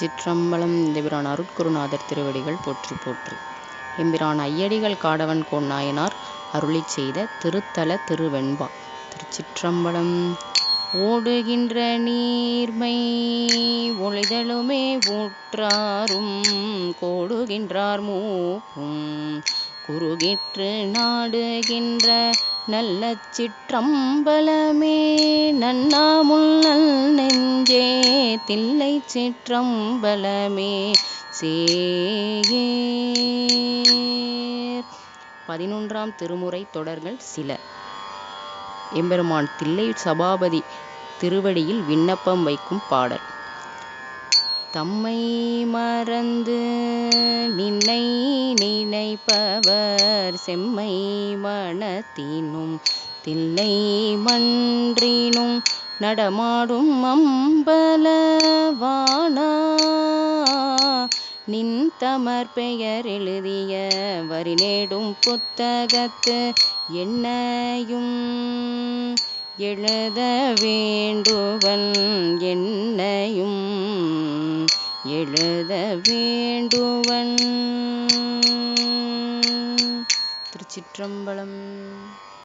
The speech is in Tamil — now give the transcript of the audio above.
திருச்சிற்றம்பலம் எம்பிரான் அருட்குருநாதர் திருவடிகள் போற்றி போற்றி. எம்பிரான் ஐயடிகள் காடவன் கோநாயனார் அருளிச் செய்த திருத்தல திருவெண்பா. திருச்சிற்றம்பலம் ஓடுகின்ற நீர்மை ஒளிதலுமே ஊற்றாரும் கோடுகின்றார் மூப்பும் குறுகிற்று நாடுகின்ற நல்ல சிற்றம்பலமே நன்னாமுல் நல் தில்லை சிற்றம்பலமே சேர் பதினொன்றாம் திருமுறை தொடர்கள் சில. எம்பெருமான் தில்லை சபாபதி திருவடியில் விண்ணப்பம் வைக்கும் பாடல். தம்மை மறந்து நின்னை நினைப்பவர் செம்மை மனத்தினும் தில்லை மன்றினும் நடமாடும் அம்பலவானா நின் தமர் பெயர் எழுதிய வரி நேடும் புத்தகத்து என்னையும் எழுத வேண்டுவன் என்னையும் எழுத வேண்டுவன். திருச்சிற்றம்பலம்.